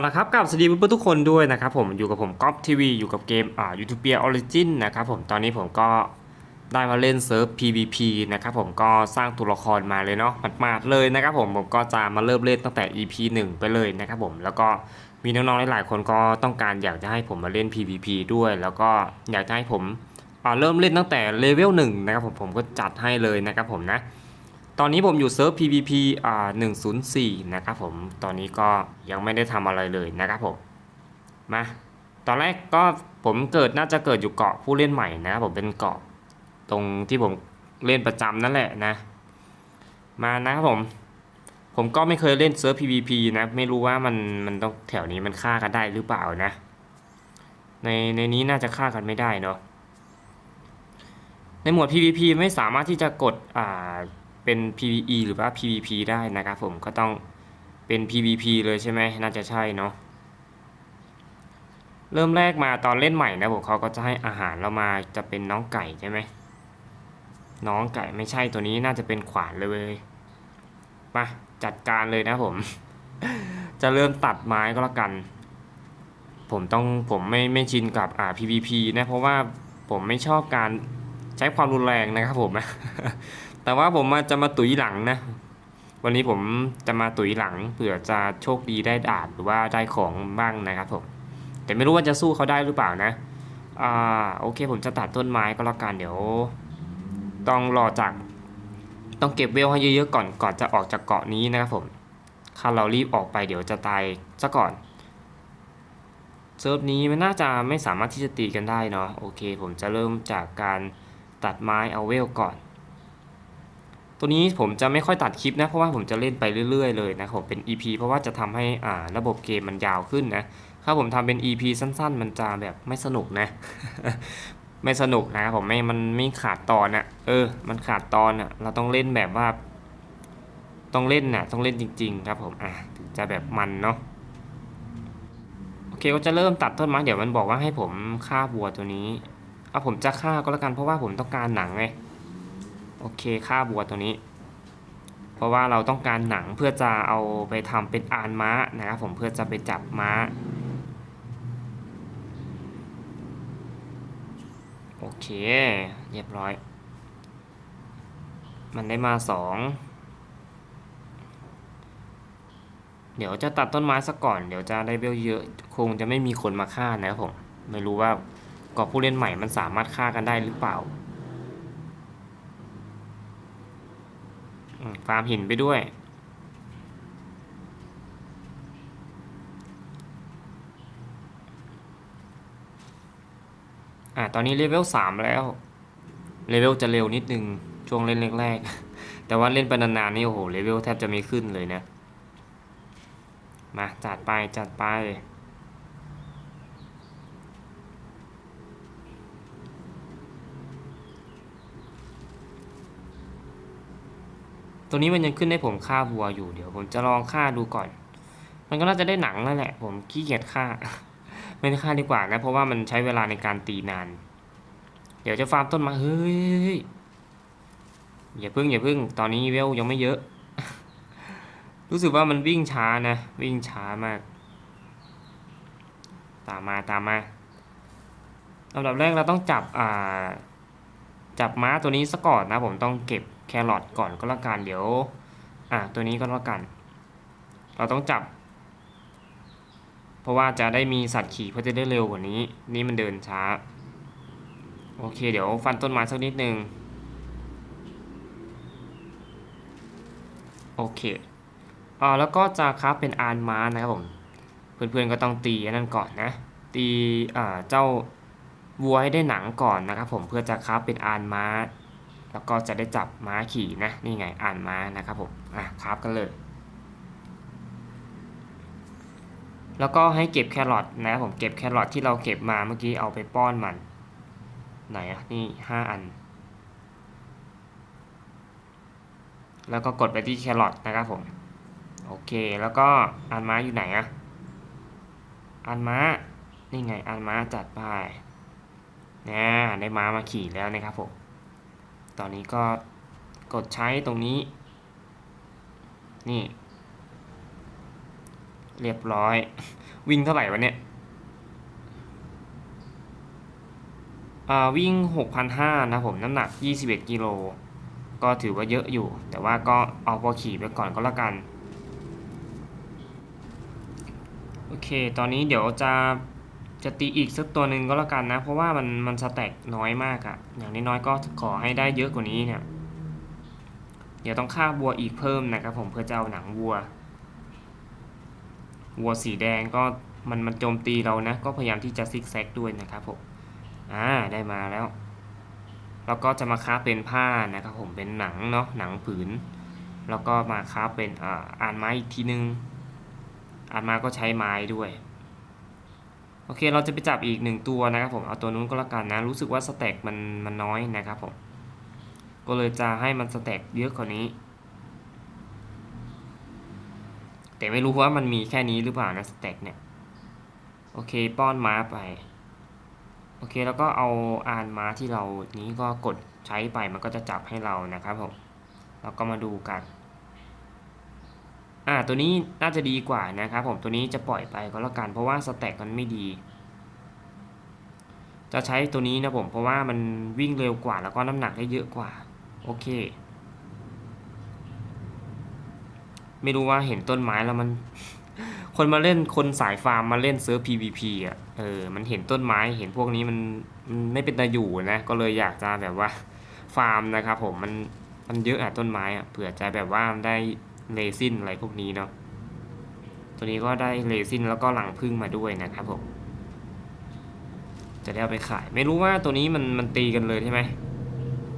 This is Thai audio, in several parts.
เอาละครับกับสวัสดีเพื่อนๆทุกคนด้วยนะครับผมอยู่กับผมก๊อฟทีวีอยู่กับเกมอ่ายูทูเปียออริจินนะครับผมตอนนี้ผมก็ได้มาเล่นเซิร์ฟ PVP นะครับผมก็สร้างตัวละครมาเลยเนาะมาดๆเลยนะครับผมผมก็จะมาเริ่มเล่นตั้งแต่ EP 1 ไปเลยนะครับผมแล้วก็มีน้องๆหลายๆคนก็ต้องการอยากจะให้ผมมาเล่น PVP ด้วย แล้วก็อยากจะให้ผมอ่าเริ่มเล่นตั้งแต่เลเวล1นะครับผมผมก็จัดให้เลยนะครับผมนะ ตอนนี้ผมอยู่เซิร์ฟ PVP อ่า104 นะครับผม ตอนนี้ก็ยังไม่ได้ทำอะไรเลยนะครับผม มา ตอนแรกก็ผมเกิดน่าจะเกิดอยู่เกาะผู้เล่นใหม่นะครับผมเป็นเกาะตรงที่ผมเล่นประจำนั่นแหละนะ มานะครับผม ผมก็ไม่เคยเล่นเซิร์ฟ PVP นะ ไม่รู้ว่ามันมันต้องแถวนี้มันฆ่ากันได้หรือเปล่านะ ในในนี้น่าจะฆ่ากันไม่ได้เนาะในหมวด PVP ไม่สามารถที่จะกดอ่า เป็น PVE หรือว่า PVP ได้นะครับผมก็ต้องเป็น PVP เลยใช่ไหมน่าจะใช่เนาะเริ่มแรกมาตอนเล่นใหม่นะผมเขาก็จะให้อาหารเรามาจะเป็นน้องไก่ใช่ไหมน้องไก่ไม่ใช่ตัวนี้น่าจะเป็นขวานเลยเว้ยมาจัดการเลยนะผม จะเริ่มตัดไม้ก็แล้วกัน ผมต้องผมไม่ไม่ชินกับอ่า PVP นะเพราะว่าผมไม่ชอบการใช้ความรุนแรงนะครับผม แต่ว่าผมมาจะมาตุ๋ยหลังนะ วันนี้ผมจะมาตุ๋ยหลังเผื่อจะโชคดีได้ดาบหรือว่าได้ของบ้างนะครับผมแต่ไม่รู้ว่าจะสู้เขาได้หรือเปล่านะอ่าโอเคผมจะตัดต้นไม้ก็แล้วกันเดี๋ยว ต้องรอจากต้องเก็บเวลให้เยอะๆก่อนก่อนจะออกจากเกาะนี้นะครับผมถ้าเรารีบออกไปเดี๋ยวจะตายซะก่อนเซิร์ฟนี้มันน่าจะไม่สามารถที่จะตีกันได้เนาะโอเค ผมจะเริ่มจากการตัดไม้เอาเวลก่อน ตัวนี้ผมจะไม่ค่อยตัดคลิปนะ เพราะว่าผมจะเล่นไปเรื่อยๆเลยนะผมเป็น EP เพราะว่าจะทำให้อ่าระบบเกมมันยาวขึ้นนะถ้าผมทำเป็น EP สั้น ๆ มันจะแบบไม่สนุกนะ ไม่สนุกนะครับผมไม่มันไม่ขาดตอนอะเออ มันขาดตอนอะเราต้องเล่นแบบว่า ต้องเล่นน่ะต้องเล่นจริง ๆ ครับผมอะจะแบบมันเนาะโอเคก็จะเริ่มตัดต้นไม้เดี๋ยวมันบอกว่าให้ผมฆ่าวัวตัวนี้เอาผมจะฆ่าก็แล้วกันเพราะว่าผมต้องการหนังไง โอเคฆ่าบัวตัวนี้ เพราะว่าเราต้องการหนังเพื่อจะเอาไปทำเป็นอานม้านะครับผมเพื่อจะไปจับม้า โอเค เรียบร้อย มันได้มาสองเดี๋ยวจะตัดต้นไม้ซะก่อน เดี๋ยวจะได้เบลเยอะ คงจะไม่มีคนมาฆ่านะครับผม ไม่รู้ว่าก่อผู้เล่นใหม่มันสามารถฆ่ากันได้หรือเปล่า อืมฟาร์มหินไปด้วย อะตอนนี้เลเวลสามแล้ว เลเวลจะเร็วนิดนึง ช่วงเล่นแรกๆ แต่ว่าเล่นไปนานๆนี่โอ้โห เลเวลแทบจะไม่ขึ้นเลยนะ มาจัดไปจัดไป ตัวนี้มันยังขึ้นให้ผมฆ่าวัวอยู่เดี๋ยวผมจะลองฆ่าดูก่อน มันก็น่าจะได้หนังแล้วแหละ ผมขี้เกียจฆ่า ไม่ได้ฆ่าดีกว่านะ เพราะว่ามันใช้เวลาในการตีนาน เดี๋ยวจะฟาร์มต้นไมาเฮ้ยอย่าพึ่งอย่าพึ่ง ตอนนี้เวลยังไม่เยอะ รู้สึกว่ามันวิ่งช้านะ วิ่งช้ามาก ตามมาตามมาลำดับแรกเราต้องจับอ่าจับม้าตัวนี้ซะก่อนนะผมต้องเก็บ แครอทก่อนก็แล้วกันเดี๋ยว อะตัวนี้ก็แล้วกัน เราต้องจับ เพราะว่าจะได้มีสัตว์ขี่เพื่อจะได้เร็วกว่านี้ นี่มันเดินช้า โอเค เดี๋ยวฟันต้นไม้สักนิดนึงโอเคอ่าแล้วก็จะคราฟเป็นอานม้านะครับผม เพื่อนๆก็ต้องตีนนั้นก่อนนะ ตีอ่าเจ้าวัวให้ได้หนังก่อนนะครับผมเพื่อจะคราฟเป็นอานม้า แล้วก็จะได้จับม้าขี่นะนี่ไงอ่านม้านะครับผมอะคราฟกันเลย แล้วก็ให้เก็บแครอทนะผมเก็บแครอทที่เราเก็บมาเมื่อกี้เอาไปป้อนมันไหนอะนี่ห้าอัน แล้วก็กดไปที่แครอทนะครับผมโอเคแล้วก็อันม้าอยู่ไหนอะอันม้านี่ไงอันม้าจัดไปนะได้ม้ามาขี่แล้วนะครับผม ตอนนี้ก็กดใช้ตรงนี้ นี่ เรียบร้อย วิ่งเท่าไหร่วะเนี่ยอ่าวิ่ง 6,500 นะผม น้ำหนัก 21 กิโล ก็ถือว่าเยอะอยู่ แต่ว่าก็เอาพอขี่ไปก่อนก็แล้วกัน โอเค ตอนนี้เดี๋ยวจะ จะตีอีกสักตัวหนึ่งก็แล้วกันนะ เพราะว่ามันมันสแต็กน้อยมากอะอย่างน้อยๆก็ขอให้ได้เยอะกว่านี้เนี่ย เดี๋ยวต้องฆ่าวัวอีกเพิ่มนะครับผมเพื่อจะเอาหนังวัว วัวสีแดงก็มันมันโจมตีเรานะ ก็พยายามที่จะซิกแซกด้วยนะครับผม อ่าได้มาแล้ว แล้วก็จะมาค้าเป็นผ้านะครับผมเป็นหนังเนาะหนังผืน แล้วก็มาค้าเป็นอ่าอ่านไม้อีกทีนึงอ่านมาก็ใช้ไม้ด้วย โอเคเราจะไปจับอีกหนึ่งตัวนะครับผมเอาตัวนู้นก็แล้วกันนะ รู้สึกว่าสแต็กมันมันน้อยนะครับผมก็เลยจะให้มันสแต็กเยอะกว่านี้ แต่ไม่รู้ว่ามันมีแค่นี้หรือเปล่านะสแต็กเนี่ยโอเคป้อนม้าไปโอเคแล้วก็เอาอานม้าที่เรานี้ก็กดใช้ไปมันก็จะจับให้เรานะครับผมแล้วก็มาดูกัน อ่าตัวนี้น่าจะดีกว่านะครับผมตัวนี้จะปล่อยไปก็แล้วกันเพราะว่าสแต็กมันไม่ดี จะใช้ตัวนี้นะผมเพราะว่ามันวิ่งเร็วกว่าแล้วก็น้ำหนักได้เยอะกว่า โอเค ไม่รู้ว่าเห็นต้นไม้แล้วมัน คนมาเล่นคนสายฟาร์มมาเล่นเซิร์ฟ PVP อะเออมันเห็นต้นไม้เห็นพวกนี้มันมันไม่เป็นตาอยู่นะก็เลยอยากจะแบบว่าฟาร์มนะครับผมมันมันเยอะอะต้นไม้อะเผื่อจะแบบว่าได้ เลซินอะไรพวกนี้เนาะตัวนี้ก็ได้เลซินแล้วก็หลังพึ่งมาด้วยนะครับผมจะได้เอาไปขาย ไม่รู้ว่าตัวนี้มันมันตีกันเลยใช่ไหม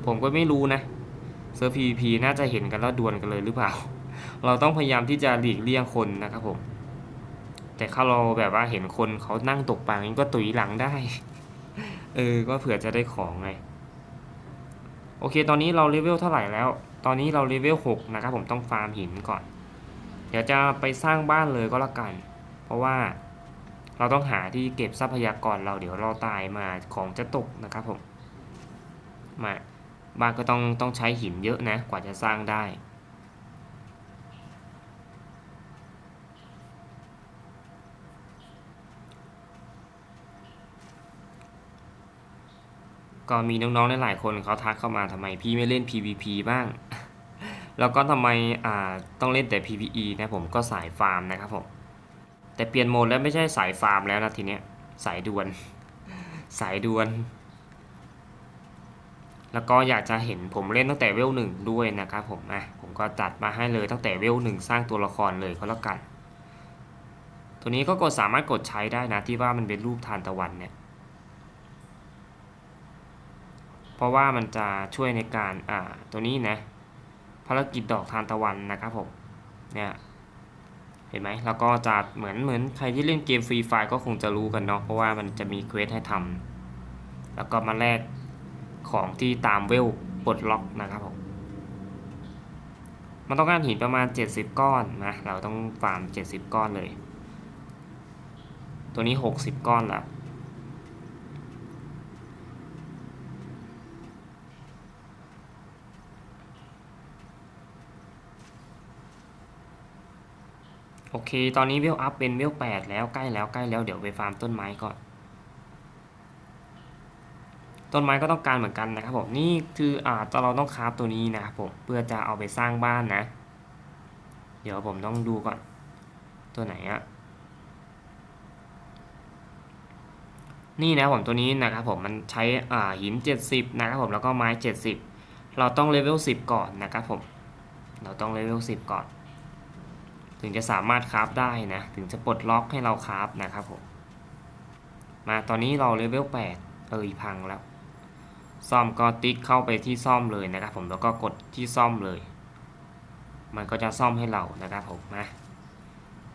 ผมก็ไม่รู้นะเซิร์ฟ PVP น่าจะเห็นกันแล้วดวลกันเลยหรือเปล่า เราต้องพยายามที่จะหลีกเลี่ยงคนนะครับผม แต่ถ้าเราแบบว่าเห็นคนเขานั่งตกปลางี้ก็ตุยหลังได้ เออ ก็เผื่อจะได้ของไง โอเค ตอนนี้เราเลเวลเท่าไหร่แล้ว ตอนนี้เราเลเวล6นะครับผมต้องฟาร์มหินก่อน เดี๋ยวจะไปสร้างบ้านเลยก็แล้วกัน เพราะว่าเราต้องหาที่เก็บทรัพยากรเราเดี๋ยวเราตายมาของจะตกนะครับผมมาบ้านก็ต้องต้องใช้หินเยอะนะกว่าจะสร้างได้ ก็มีน้องๆหลายๆคนเขาทักเข้ามาทำไมพี่ไม่เล่น PVP บ้าง แล้วก็ทำไมอ่าต้องเล่นแต่ PVE นะผมก็สายฟาร์มนะครับผมแต่เปลี่ยนโหมดแล้วไม่ใช่สายฟาร์มแล้วนะทีเนี้ยสายดวลสายดวลแล้วก็อยากจะเห็นผมเล่นตั้งแต่เวลหนึ่งด้วยนะครับผมอะผมก็จัดมาให้เลยตั้งแต่เวลหนึ่งสร้างตัวละครเลยก็แล้วกัน ตัวนี้ก็กดสามารถกดใช้ได้นะที่ว่ามันเป็นรูปทานตะวันเนี่ย เพ ราะว่ามันจะช่วยในการอ่าตัวนี้นะภารกิจดอกทานตะวันนะครับผมเนี่ยเห็นไหมแล้วก็จะเหมือนเหมือนใครที่เล่นเกมฟรีไฟก็คงจะรู้กันเนาะเพราะว่ามันจะมีเควสให้ทำแล้วก็มาแลกของที่ตามเวลปลดล็อกนะครับผมมันต้องการหินประมาณ 70 ก้อนนะเราต้องฟาร์ม 70 ก้อนเลย ตัวนี้ 60 ก้อนแล้ว โอเค ตอนนี้เวลอัพเป็นเวลแปดแล้วใกล้แล้วใกล้แล้วเดี๋ยวไปฟาร์มต้นไม้ก่อน ต้นไม้ก็ต้องการเหมือนกันนะครับผมนี่คืออ่าตอนเราต้องคราฟตัวนี้นะครับผมเพื่อจะเอาไปสร้างบ้านนะ เดี๋ยวผมต้องดูก่อน ตัวไหนอะนี่นะผมตัวนี้นะครับผมมันใช้อ่าหิน 70 นะครับผมแล้วก็ไม้ 70 เราต้องเลเวล10 ก่อนนะครับผม เราต้องเลเวล10 ก่อน ถึงจะสามารถคราฟได้นะ ถึงจะปลดล็อกให้เราคราฟนะครับผม มาตอนนี้เราเลเวล8เออพังแล้ว ซ่อมก็ติ๊กเข้าไปที่ซ่อมเลยนะครับผมแล้วก็กดที่ซ่อมเลย มันก็จะซ่อมให้เรานะครับผมมา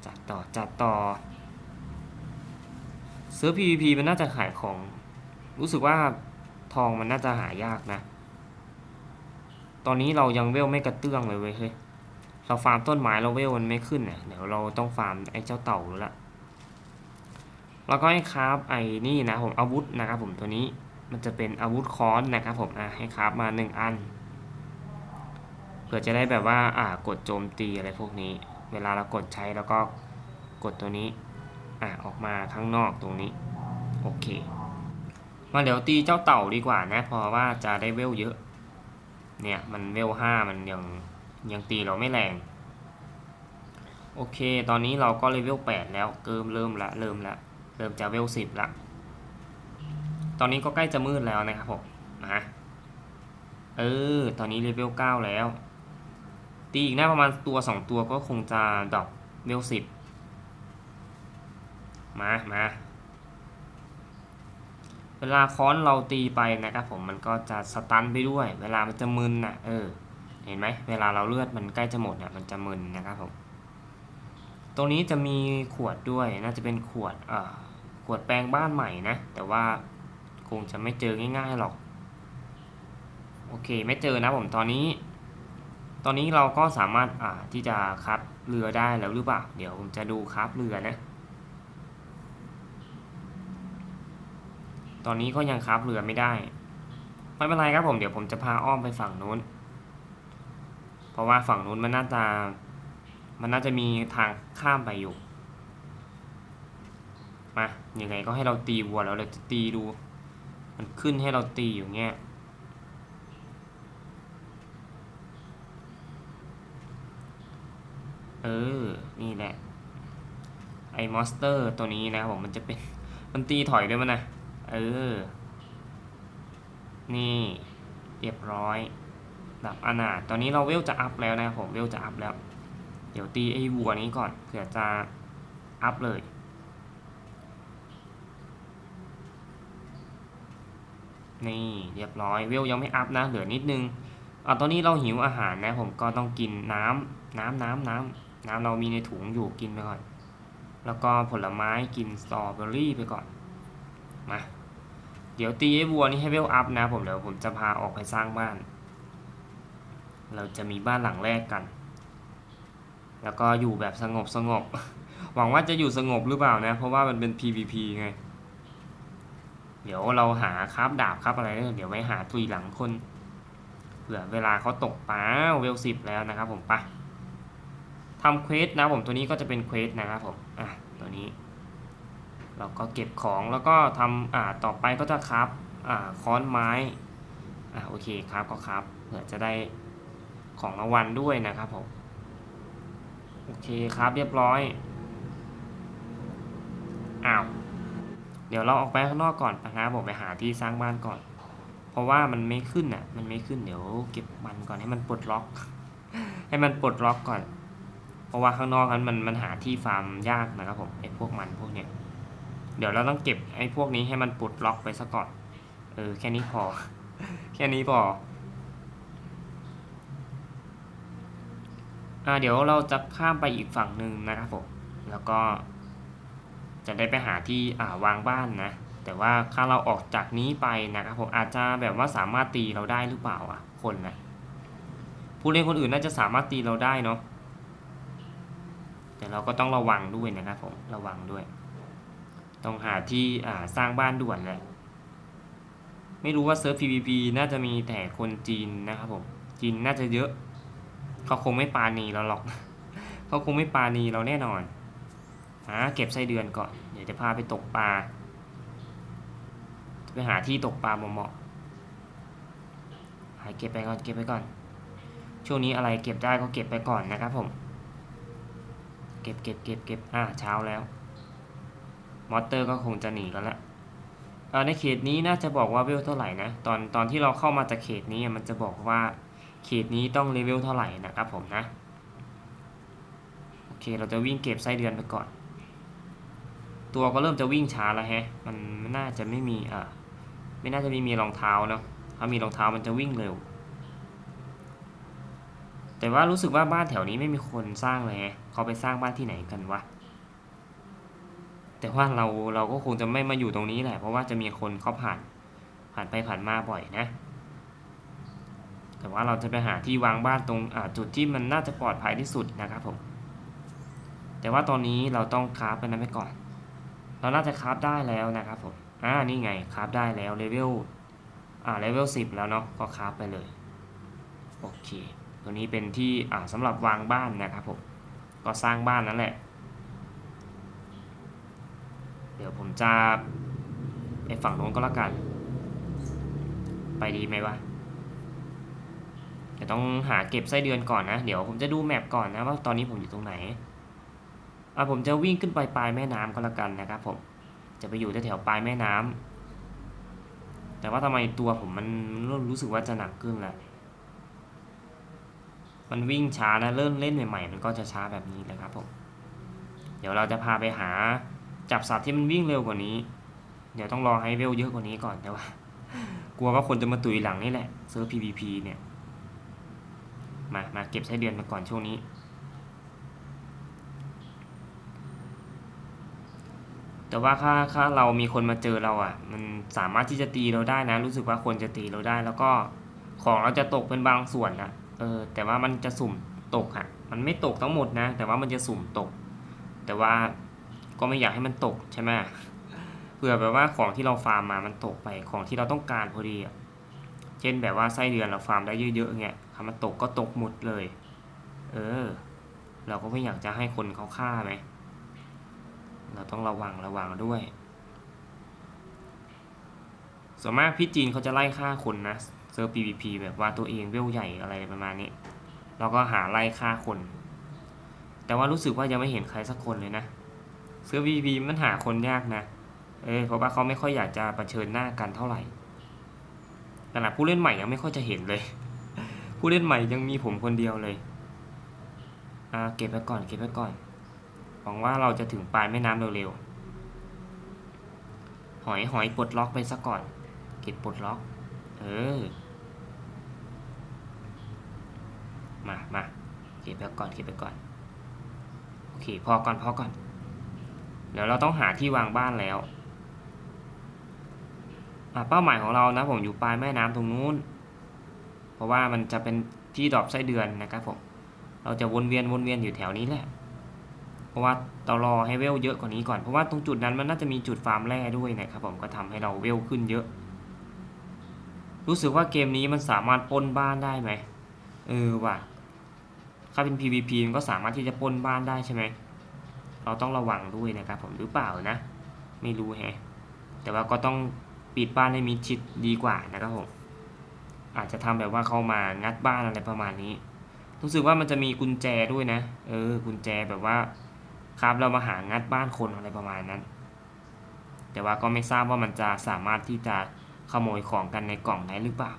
จัดต่อจัดต่อซื้อ PVP มันน่าจะขายของ รู้สึกว่าทองมันน่าจะหายากนะ ตอนนี้เรายังเวลไม่กระเตื้องเลยเว้ยเฮ้ย เราฟาร์มต้นไม้เราเวลมันไม่ขึ้นเนี่ยเดี๋ยวเราต้องฟาร์มไอ้เจ้าเต่าแล้วละแล้วก็ให้คราฟไอ้นี่นะผมอาวุธนะครับผมตัวนี้มันจะเป็นอาวุธค้อนนะครับผมอะให้คราฟมาหนึ่งอันเผื่อจะได้แบบว่าอ่ากดโจมตีอะไรพวกนี้ เวลาเรากดใช้แล้วก็กดตัวนี้อะออกมาข้างนอกตรงนี้โอเค มาเดี๋ยวตีเจ้าเต่าดีกว่านะเพราะว่าจะได้เวลเยอะ เนี่ยมันเวลห้ามันยัง ยังตีเราไม่แรง โอเค ตอนนี้เราก็เลเวลแปดแล้วเริ่มเริ่มละเริ่มละเริ่มจะเวลสิบละตอนนี้ก็ใกล้จะมืดแล้วนะครับผมนะเออ ตอนนี้เลเวลเก้าแล้ว ตีอีกหน้าประมาณตัวสองตัวก็คงจะดรอปเวลสิบมามาเวลาค้อนเราตีไปนะครับผมมันก็จะสตันไปด้วย เวลามันจะมึนน่ะ เออ เห็นไหมเวลาเราเลือดมันใกล้จะหมดอะมันจะมึนนะครับผมตรงนี้จะมีขวดด้วยน่าจะเป็นขวดอ่อขวดแปลงบ้านใหม่นะ แต่ว่าคงจะไม่เจอง่ายๆหรอก โอเคไม่เจอนะผมตอนนี้ ตอนนี้เราก็สามารถอ่าที่จะคับเรือได้แล้วหรือเปล่า เดี๋ยวผมจะดูคับเรือนะ ตอนนี้ก็ยังคับเรือไม่ได้ ไม่เป็นไรครับผมเดี๋ยวผมจะพาอ้อมไปฝั่งนู้น เพราะว่าฝั่งนู้นมันน่าจะมันน่าจะมีทางข้ามไปอยู่ มา ยังไงก็ให้เราตีวัวแล้วเราจะตีดู มันขึ้นให้เราตีอยู่เงี้ย เออ นี่แหละ ไอ้มอนสเตอร์ตัวนี้นะครับผมมันจะเป็น มันตีถอยด้วยมันนะ เออ นี่ เรียบร้อย ดับอนาถตอนนี้เราเวลจะอัพแล้วนะครับผมเวลจะอัพแล้ว เดี๋ยวตีไอ้วัวนี้ก่อนเผื่อจะอัพเลย นี่เรียบร้อยเวลยังไม่อัพนะเหลือนิดนึงอ่าตอนนี้เราหิวอาหารนะผมก็ต้องกินน้ำน้ำน้ำน้ำน้ำเรามีในถุงอยู่กินไปก่อน แล้วก็ผลไม้กินสตรอเบอรี่ไปก่อนมาเดี๋ยวตีไอ้วัวนี่ให้เวลอัพนะผมเดี๋ยวผมจะพาออกไปสร้างบ้าน เราจะมีบ้านหลังแรกกัน แล้วก็อยู่แบบสงบสงบ หวังว่าจะอยู่สงบหรือเปล่านะ เพราะว่ามันเป็น PVP ไง เดี๋ยวเราหาคราบดาบครับอะไร เดี๋ยวไว้หาตุยหลังคนเผื่อเวลาเขาตกปลาเวลสิบแล้วนะครับผมปะทำเควสนะผมตัวนี้ก็จะเป็นเควสนะครับผม อะ ตัวนี้ เราก็เก็บของแล้วก็ทำอ่าต่อไปก็จะครับอ่าค้อนไม้ อ่าโอเคครับก็ครับเผื่อจะได้ ของรางวัลด้วยนะครับผมโอเคครับเรียบร้อยอ้าวเดี๋ยวเราออกไปข้างนอกก่อนนะครับผมไปหาที่สร้างบ้านก่อน เพราะว่ามันไม่ขึ้นอะ มันไม่ขึ้นเดี๋ยวเก็บมันก่อนให้มันปลดล็อก ให้มันปลดล็อกก่อน เพราะว่าข้างนอกนั้นมันมันหาที่ฟาร์มยากนะครับผมไอ้พวกมันพวกเนี้ยเดี๋ยวเราต้องเก็บไอ้พวกนี้ให้มันปลดล็อกไปซะก่อน เออแค่นี้พอ แค่นี้พอ อ่า เดี๋ยวเราจะข้ามไปอีกฝั่งหนึ่งนะครับผมแล้วก็ จะได้ไปหาที่อ่าวางบ้านนะแต่ว่าถ้าเราออกจากนี้ไปนะครับผมอาจจะแบบว่าสามารถตีเราได้หรือเปล่าอะคนนะผู้เล่นคนอื่นน่าจะสามารถตีเราได้เนาะแต่เราก็ต้องระวังด้วยนะครับผมระวังด้วย ต้องหาที่อ่าสร้างบ้านด่วนแหละไม่รู้ว่าเซิร์ฟ PVP น่าจะมีแต่คนจีนนะครับผมจีนน่าจะเยอะ เขาคงไม่ปาณีเราหรอก เขาคงไม่ปาณีเราแน่นอนหาเก็บไส้เดือนก่อน เดี๋ยวจะพาไปตกปลาจะไปหาที่ตกปลาเหมาะๆหาเก็บไปก่อน เก็บไปก่อน ช่วงนี้อะไรเก็บได้ก็เก็บไปก่อนนะครับผม เก็บเก็บเก็บเก็บอ่าเช้าแล้ว มอเตอร์ก็คงจะหนีกันละในเขตนี้น่าจะบอกว่าเวลเท่าไหร่นะ ตอนตอนที่เราเข้ามาจากเขตนี้มันจะบอกว่า ขตนี้ต้องเลเวลเท่าไหร่นะครับผมนะ โอเคเราจะวิ่งเก็บไส้เดือนไปก่อน ตัวก็เริ่มจะวิ่งช้าแล้วแฮะ มันน่าจะไม่มีอ่าไม่น่าจะมีมีรองเท้าเนาะถ้ามีรองเท้ามันจะวิ่งเร็ว แต่ว่ารู้สึกว่าบ้านแถวนี้ไม่มีคนสร้างเลยฮะเขาไปสร้างบ้านที่ไหนกันวะแต่ว่าเราเราก็คงจะไม่มาอยู่ตรงนี้แหละ เพราะว่าจะมีคนเขาผ่านผ่านไปผ่านมาบ่อยนะ แต่ว่าเราจะไปหาที่วางบ้านตรงจุดที่มันน่าจะปลอดภัยที่สุดนะครับผม แต่ว่าตอนนี้เราต้องคราฟไปนั้นไปก่อน เราน่าจะคราฟได้แล้วนะครับผมอ่านี่ไงคราฟได้แล้วเลเวลอ่าเลเวลสิบแล้วเนาะก็คราฟไปเลยโอเค ตัวนี้เป็นที่อ่าสำหรับวางบ้านนะครับผมก็สร้างบ้านนั่นแหละ เดี๋ยวผมจะไปฝั่งโน้นก็แล้วกัน ไปดีไหมวะ เดี๋ยวต้องหาเก็บไส้เดือนก่อนนะ เดี๋ยวผมจะดูแมปก่อนนะว่าตอนนี้ผมอยู่ตรงไหนอะผมจะวิ่งขึ้นไปปลายแม่น้ำก็แล้วกันนะครับผมจะไปอยู่แถวๆปลายแม่น้ำแต่ว่าทำไมตัวผมมันเริ่มรู้สึกว่าจะหนักขึ้นแล้วมันวิ่งช้านะเริ่มเล่นใหม่ๆ มันก็จะช้าแบบนี้แหละครับผมเดี๋ยวเราจะพาไปหาจับสัตว์ที่มันวิ่งเร็วกว่านี้ เดี๋ยวต้องรอให้เวลเยอะกว่านี้ก่อนแต่ว่า กลัวว่าคนจะมาตุยหลังนี่แหละเซิร์ฟ PVP เนี่ย มามาเก็บไส้เดือนมาก่อนช่วงนี้ แต่ว่าถ้าถ้าเรามีคนมาเจอเราอะ มันสามารถที่จะตีเราได้นะ รู้สึกว่าคนจะตีเราได้ แล้วก็ของเราจะตกเป็นบางส่วนนะเออแต่ว่ามันจะสุ่มตกอะ มันไม่ตกทั้งหมดนะ แต่ว่ามันจะสุ่มตก แต่ว่าก็ไม่อยากให้มันตกใช่ไหมเผื่อแบบว่าของที่เราฟาร์มมามันตกไปของที่เราต้องการพอดีอะ เช่นแบบว่าไส้เดือนเราฟาร์มได้เยอะๆเงี้ย ถ้ามันตกก็ตกหมดเลย เออ เราก็ไม่อยากจะให้คนเขาฆ่าไหม เราต้องระวังระวังด้วย ส่วนมากพี่จีนเขาจะไล่ฆ่าคนนะเซิร์ฟ PVP แบบว่าตัวเองเวลใหญ่อะไรประมาณนี้ เราก็หาไล่ฆ่าคน แต่ว่ารู้สึกว่ายังไม่เห็นใครสักคนเลยนะเซิร์ฟ PVP มันหาคนยากนะ เออเพราะว่าเขาไม่ค่อยอยากจะเผชิญหน้ากันเท่าไหร่ขนาดผู้เล่นใหม่ยังไม่ค่อยจะเห็นเลย ผู้เล่นใหม่ยังมีผมคนเดียวเลยอ่าเก็บไปก่อนเก็บไปก่อน หวังว่าเราจะถึงปลายแม่น้ำเร็วๆ หอยหอยปลดล็อกไปซะก่อน เก็บปลดล็อก เออ มามาเก็บไปก่อนเก็บไปก่อน โอเคพอก่อนพอก่อน เดี๋ยวเราต้องหาที่วางบ้านแล้วอะเป้าหมายของเรานะผมอยู่ปลายแม่น้ำตรงนู้น เพราะว่ามันจะเป็นที่ดรอปไส้เดือนนะครับผมเราจะวนเวียนวนเวียนอยู่แถวนี้แหละ เพราะว่าเรารอให้เวลเยอะกว่านี้ก่อนเพราะว่าตรงจุดนั้นมันน่าจะมีจุดฟาร์มแร่ด้วยนะครับผมก็ทำให้เราเวลขึ้นเยอะ รู้สึกว่าเกมนี้มันสามารถปนบ้านได้ไหมเออว่ะถ้าเป็น PVP มันก็สามารถที่จะปนบ้านได้ใช่ไหมเราต้องระวังด้วยนะครับผมหรือเปล่านะ ไม่รู้แฮะแต่ว่าก็ต้องปิดบ้านให้มิดชิดดีกว่านะครับผม อาจจะทำแบบว่าเข้ามางัดบ้านอะไรประมาณนี้ รู้สึกว่ามันจะมีกุญแจด้วยนะ เออ กุญแจแบบว่าครับเรามาหางัดบ้านคนอะไรประมาณนั้น แต่ว่าก็ไม่ทราบว่ามันจะสามารถที่จะขโมยของกันในกล่องได้หรือเปล่า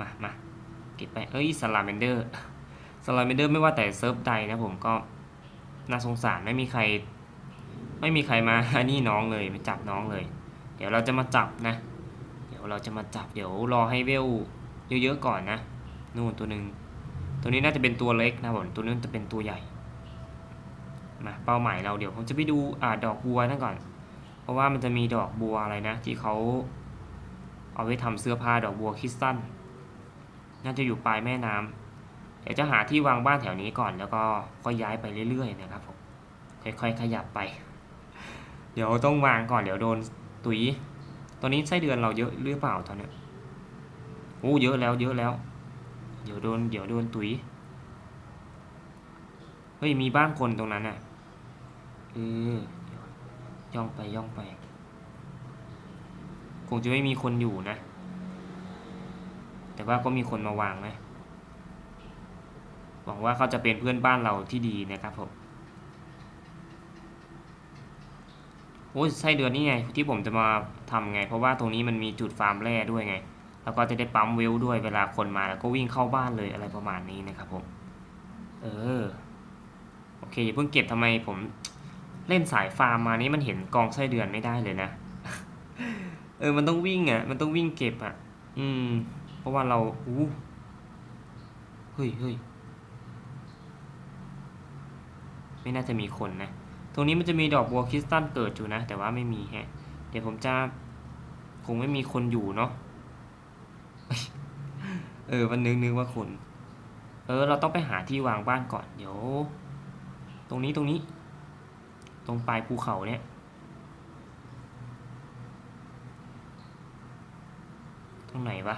มามาเก็บไป เอ้ยสลาเมนเดอร์สลาเมนเดอร์ไม่ว่าแต่เซิร์ฟใดนะผมก็น่าสงสารไม่มีใคร ไม่มีใครมาอันนี้น้องเลยมาจับน้องเลย เดี๋ยวเราจะมาจับนะ ยวเราจะมาจับเดี๋ยวรอให้เวลเยอะๆก่อนนะนู่นตัวหนึ่งตัวนี้น่าจะเป็นตัวเล็กนะผมตัวนู้จะเป็นตัวใหญ่มาเป้าหมายเราเดี๋ยวผมจะไปดูอ่าดอกบัวนั่นก่อน เพราะว่ามันจะมีดอกบัวอะไรนะ ที่เขาเอาไว้ทำเสื้อผ้าดอกบัวคริสตัลน่าจะอยู่ปลายแม่น้ำเดี๋ยวจะหาที่วางบ้านแถวนี้ก่อนแล้วก็ค่อยย้ายไปเรื่อยๆนะครับผมค่อยๆขยับไป เดี๋ยวต้องวางก่อนเดี๋ยวโดนตุย ตอนนี้ไส้เดือนเราเยอะหรือเปล่าตอนเนี้ยโอ้เยอะแล้วเยอะแล้ว เดี๋ยวโดนเดี๋ยวโดนตุยเฮ้ยมีบ้านคนตรงนั้นอะเออยวย่องไปย่องไป คงจะไม่มีคนอยู่นะ แต่ว่าก็มีคนมาวางนะหวังว่าเขาจะเป็นเพื่อนบ้านเราที่ดีนะครับผม โอ้ไส้เดือนนี่ไง ที่ผมจะมาทำไง เพราะว่าตรงนี้มันมีจุดฟาร์มแร่ด้วยไง แล้วก็จะได้ปั๊มเวลด้วยเวลาคนมาแล้วก็วิ่งเข้าบ้านเลยอะไรประมาณนี้นะครับผม เออ โอเคอย่าเพิ่งเก็บทำไมผมเล่นสายฟาร์มมานี้มันเห็นกองไส้เดือนไม่ได้เลยนะ เออ มันต้องวิ่งอะ มันต้องวิ่งเก็บอะ อืม เพราะว่าเรา อู้เฮ้ยเฮ้ยไม่น่าจะมีคนนะ ตรงนี้มันจะมีดอกบัวคริสตัลเกิดอยู่นะ แต่ว่าไม่มีฮะ เดี๋ยวผมจะคงไม่มีคนอยู่เนาะ เออวันนึกนึกว่าคน เออ เราต้องไปหาที่วางบ้านก่อน เดี๋ยว ตรงนี้ตรงนี้ ตรงปลายภูเขาเนี่ย ตรงไหนวะ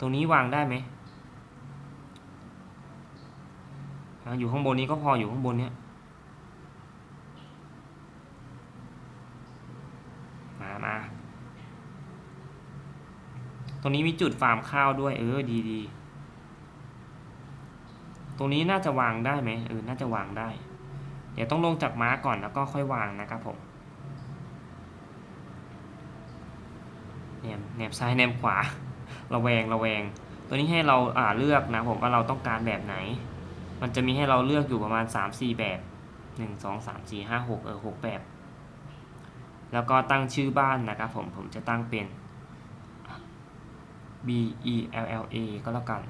ตรงนี้วางได้ไหมอยู่ข้างบนนี้ก็พออยู่ข้างบนเนี้ย ตรงนี้มีจุดฟาร์มข้าวด้วย เออดีดีตรงนี้น่าจะวางได้ไหมเออน่าจะวางได้ เดี๋ยวต้องลงจากม้าก่อนแล้วก็ค่อยวางนะครับผมแนมแนมซ้ายแนมขวา ระแวงระแวง ตัวนี้ให้เราอ่าเลือกนะผมว่าเราต้องการแบบไหน มันจะมีให้เราเลือกอยู่ประมาณ 3-4 แบบ 1 2 3 4 5 6เออ6แบบ แล้วก็ตั้งชื่อบ้านนะครับผมผมจะตั้งเป็น B E L L A ก็แล้วกัน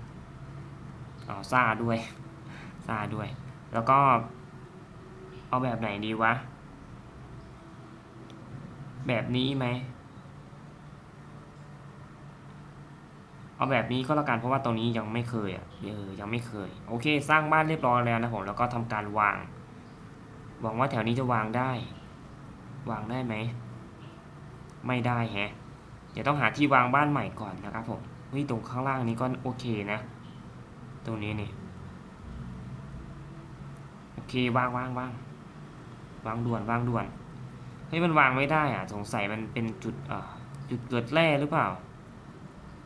เอาซาด้วยซาด้วย แล้วก็ เอาแบบไหนดีวะ แบบนี้ไหม เอาแบบนี้ก็แล้วกันเพราะว่าตรงนี้ยังไม่เคยอะเออยังไม่เคย โอเค สร้างบ้านเรียบร้อยแล้วนะผมแล้วก็ทำการวาง หวังว่าแถวนี้จะวางได้ วางได้ไหม ไม่ได้แฮะ เดี๋ยวต้องหาที่วางบ้านใหม่ก่อนนะครับผมเฮ้ยตรงข้างล่างนี้ก็โอเคนะ ตรงนี้นี่โอเควางวางวางวางด่วนวางด่วนเฮ้ยมันวางไม่ได้อะสงสัยมันเป็นจุดเอ่อจุดเกิดแร่หรือเปล่า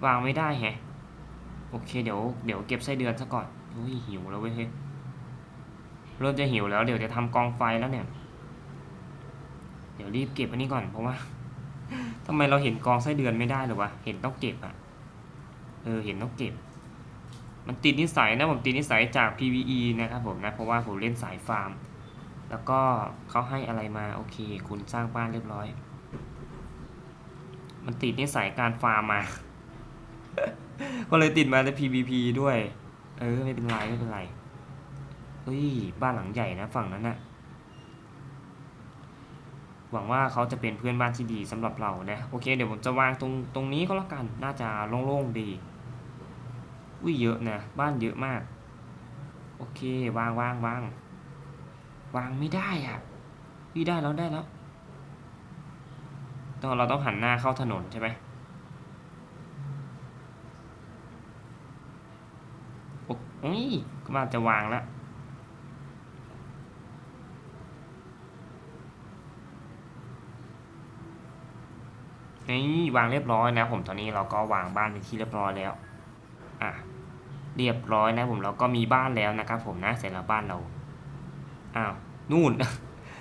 วางไม่ได้แฮะโอเคเดี๋ยวเดี๋ยวเก็บไส้เดือนซะก่อนอุ้ยหิวแล้วเว้ยเฮ้ยเริ่มจะหิวแล้วเดี๋ยวจะทำกองไฟแล้วเนี่ย เดี๋ยวรีบเก็บอันนี้ก่อนเพราะว่า ทำไมเราเห็นกองไส้เดือนไม่ได้หรอวะ เห็นต้องเก็บอะเออ เห็นต้องเก็บ มันติดนิสัยนะผมติดนิสัยจาก PVE นะครับผมนะ เพราะว่าผมเล่นสายฟาร์ม แล้วก็เขาให้อะไรมาโอเค คุณสร้างบ้านเรียบร้อย มันติดนิสัยการฟาร์มมา ก็เลยติดมาใน PVP ด้วย เออ ไม่เป็นไรไม่เป็นไร เฮ้ย บ้านหลังใหญ่นะฝั่งนั้นน่ะ หวังว่าเขาจะเป็นเพื่อนบ้านที่ดีสำหรับเรานะโอเคเดี๋ยวผมจะวางตรงตรงนี้ก็แล้วกันน่าจะโล่งๆดีอุ้ยเยอะนะบ้านเยอะมาก โอเควางวางวางวางไม่ได้อะพี่ได้แล้วได้แล้วต้องเราต้องหันหน้าเข้าถนนใช่ไหมโอ้ยก็มาจะวางแล้ว นี่วางเรียบร้อยนะผมตอนนี้เราก็วางบ้านเป็นที่เรียบร้อยแล้วอะเรียบร้อยนะผมเราก็มีบ้านแล้วนะครับ ผมนะเสร็จแล้วบ้านเราอ้าวนู่น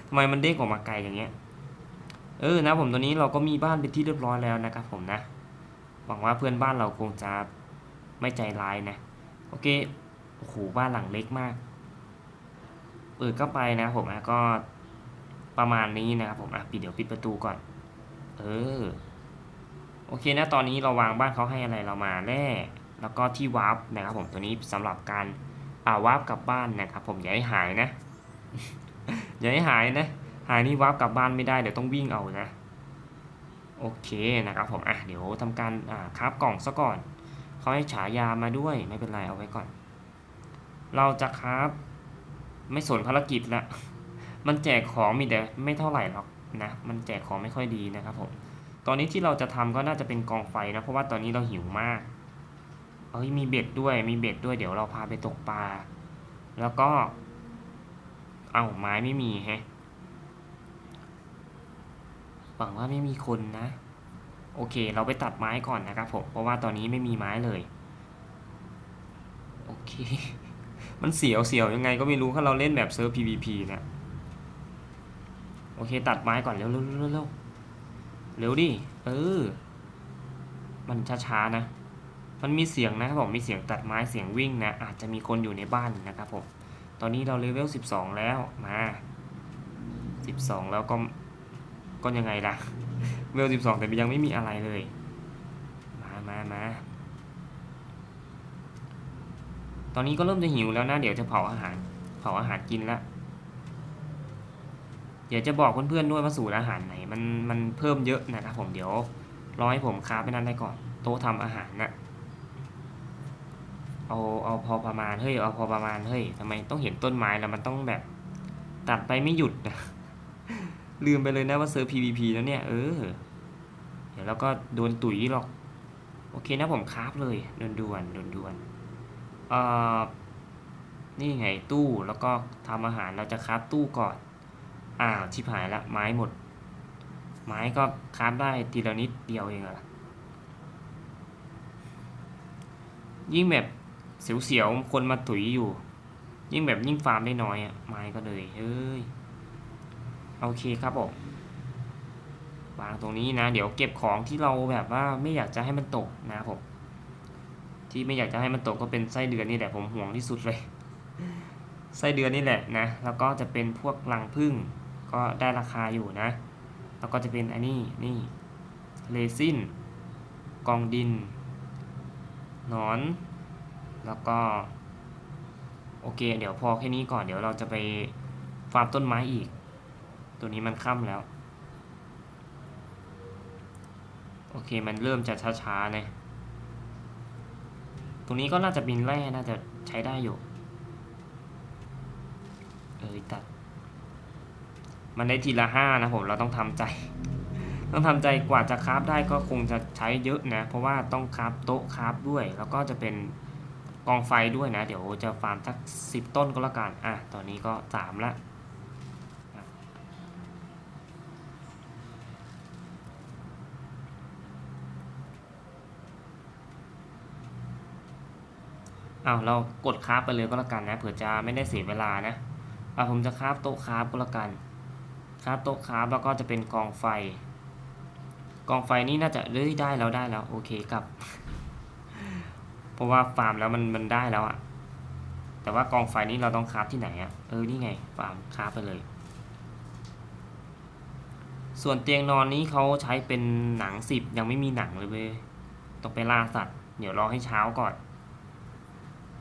ทำไมมันเด้งออกมาไกลอย่างเงี้ยเออนะผมตอนนี้เราก็มีบ้านเป็นที่เรียบร้อยแล้วนะครับ ผมนะหวังว่าเพื่อนบ้านเราคงจะไม่ใจร้ายนะโอเคโอ้โหบ้านหลังเล็กมากเปิดเข้าไปนะผมนะก็ประมาณนี้นะครับผมอะปิดเดี๋ยวปิดประตูก่อน เออ โอเคนะตอนนี้เราวางบ้านเขาให้อะไรเรามาแร่แล้วก็ที่วาร์ปนะครับผมตัวนี้สำหรับการอ่าวาร์ปกลับบ้านนะครับผมอย่าให้หายนะ อย่าให้หายนะ หายนี่วาร์ปกลับบ้านไม่ได้เดี๋ยวต้องวิ่งเอานะโอเคนะครับผมอะเดี๋ยวทำการอ่าคราฟกล่องซะก่อนเขาให้ฉายามาด้วยไม่เป็นไรเอาไว้ก่อน เราจะคราฟไม่สนภารกิจละมันแจกของมีแต่ไม่เท่าไหร่หรอกนะ มันแจกของไม่ค่อยดีนะครับผม ตอนนี้ที่เราจะทำก็น่าจะเป็นกองไฟนะ เพราะว่าตอนนี้เราหิวมาก เอ้ยมีเบ็ดด้วย มีเบ็ดด้วย เดี๋ยวเราพาไปตกปลา แล้วก็ เอา้าไม้ไม่มีแฮะหวังว่าไม่มีคนนะ โอเค เราไปตัดไม้ก่อนนะครับผม เพราะว่าตอนนี้ไม่มีไม้เลย โอเค มันเสียวเสียวยังไงก็ไม่รู้ถ้าเราเล่นแบบเซิร์ฟ PVP นะ โอเค ตัดไม้ก่อนเร็วเร็วเร็วเร็ว เร็วดิ เออ มันช้าๆนะ มันมีเสียงนะครับผม มีเสียงตัดไม้ เสียงวิ่งนะ อาจจะมีคนอยู่ในบ้านนะครับผม ตอนนี้เราเลเวล 12 แล้ว มา 12 แล้วก็ ก็ยังไงล่ะ เลเวล 12 แต่ยังไม่มีอะไรเลย มามามาตอนนี้ก็เริ่มจะหิวแล้วนะ เดี๋ยวจะเผาอาหาร เผาอาหารกินแล้ว ดี๋ยวจะบอกเพื่อนๆด้วยว่าสูตรอาหารไหนมันมันเพิ่มเยอะนะครับผมเดี๋ยวรอให้ผมคราไปนั้นได้ก่อน โต๊ะทำอาหารนะเอาเอาพอประมาณเฮ้ยเอาพอประมาณเฮ้ยทำไมต้องเห็นต้นไม้แล้วมันต้องแบบตัดไปไม่หยุดนะลืมไปเลยนะว่าเซิร์ฟ PVP แล้วเนี่ยเออเดี๋ยวเราก็โดนตุ๋ยหรอก โอเคนะผมคราฟเลยด่วนๆด่วนๆเอ่อนี่ไงตู้แล้วก็ทำอาหารเราจะคราฟตู้ก่อน อ้าวชิบหายละ ไม้หมด ไม้ก็คราฟได้ทีละนิดเดียวเองอะยิ่งแบบเสียวๆคนมาถุยอยู่ ยิ่งแบบยิ่งฟาร์มได้น้อยอะไม้ก็เลยเอ้ยโอเคครับผมวางตรงนี้นะ เดี๋ยวเก็บของที่เราแบบว่าไม่อยากจะให้มันตกนะครับผมที่ไม่อยากจะให้มันตกก็เป็นไส้เดือนนี่แหละผมห่วงที่สุดเลยไส้เดือนนี่แหละนะ แล้วก็จะเป็นพวกรังผึ้ง ก็ได้ราคาอยู่นะ แล้วก็จะเป็นอันนี้นี่เรซินกองดินหนอน แล้วก็ โอเค เดี๋ยวพอแค่นี้ก่อนเดี๋ยวเราจะไปฟาร์มต้นไม้อีก ตัวนี้มันค่ำแล้ว โอเคมันเริ่มจะช้าๆนะตรงนี้ก็น่าจะบินแร่น่าจะใช้ได้อยู่ เออตัด มันได้ทีละห้านะผมเราต้องทำใจ ต้องทำใจกว่าจะคราฟได้ก็คงจะใช้เยอะนะ เพราะว่าต้องคราฟโต๊ะคราฟด้วย แล้วก็จะเป็นกองไฟด้วยนะ เดี๋ยวจะฟาร์มสักสิบต้นก็แล้วกันอะตอนนี้ก็สามละอะเอาเรากดคราฟไปเลยก็แล้วกันนะเผื่อจะไม่ได้เสียเวลานะอะผมจะคราฟโต๊ะคราฟก็แล้วกัน คราฟโต๊ะคราฟแล้วก็จะเป็นกองไฟ กองไฟนี่น่าจะเอ้ยได้แล้วได้แล้วโอเคกับ เพราะว่าฟาร์มแล้วมันมันได้แล้วอะแต่ว่ากองไฟนี่เราต้องคราฟที่ไหนอะเออนี่ไงฟาร์มคราฟไปเลย ส่วนเตียงนอนนี้เขาใช้เป็นหนังสิบยังไม่มีหนังเลยเว้ยต้องไปล่าสัตว์เดี๋ยวรอให้เช้าก่อน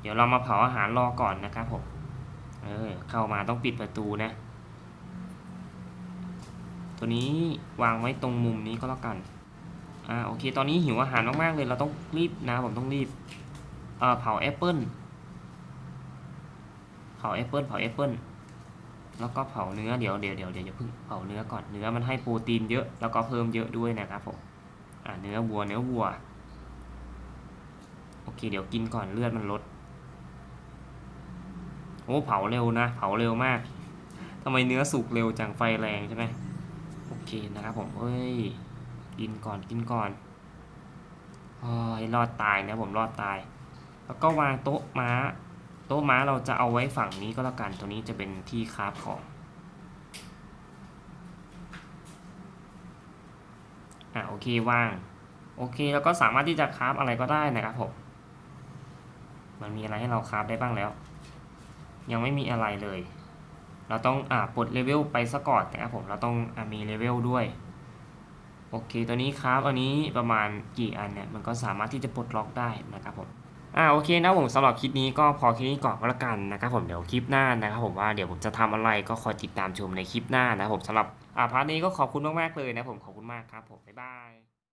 เดี๋ยวเรามาเผาอาหารรอก่อนนะครับผมเออเข้ามาต้องปิดประตูนะ ตัวนี้วางไว้ตรงมุมนี้ก็แล้วกันอ่าโอเค ตอนนี้หิวอาหารมากๆเลยเราต้องรีบนะผมต้องรีบเอ่อเผาแอปเปิลเผาแอปเปิลเผาแอปเปิลแล้วก็เผาเนื้อเดี๋ยวเดี๋ยวเดี๋ยวเดี๋ยวอย่าเพิ่งเผาเนื้อก่อนเนื้อมันให้โปรตีนเยอะแล้วก็เพิ่มเยอะด้วยนะครับผมอ่าเนื้อวัวเนื้อวัวโอเคเดี๋ยวกินก่อนเลือดมันลดโอ้เผาเร็วนะ เผาเร็วมากทำไมเนื้อสุกเร็วจังไฟแรงใช่ไหม เคนะครับผมเอ้ย กินก่อนกินก่อนโอ้ยรอดตายนะผมรอดตาย แล้วก็วางโต๊ะม้า โต๊ะม้าเราจะเอาไว้ฝั่งนี้ก็แล้วกัน ตัวนี้จะเป็นที่คาฟของ อะโอเคว่าง โอเคแล้วก็สามารถที่จะคาฟอะไรก็ได้นะครับผม มันมีอะไรให้เราคาฟได้บ้างแล้ว ยังไม่มีอะไรเลย เราต้องอ่าปลดเลเวลไปซะก่อนนะครับผมเราต้องอมีเลเวลด้วยโอเคตัวนี้ครับอันนี้ประมาณกี่อันเนี่ยมันก็สามารถที่จะปลดล็อกได้นะครับผมอ่าโอเคนะผมสำหรับคลิปนี้ก็พอแค่นี้ก่อนก็แล้วกันนะครับผมเดี๋ยวคลิปหน้านะครับผมว่าเดี๋ยวผมจะทำอะไรก็คอยติดตามชมในคลิปหน้านะครับผมสำหรับอ่าพาร์ทนี้ก็ขอบคุณมากๆเลยนะผมขอบคุณมากครับผมบ๊ายบาย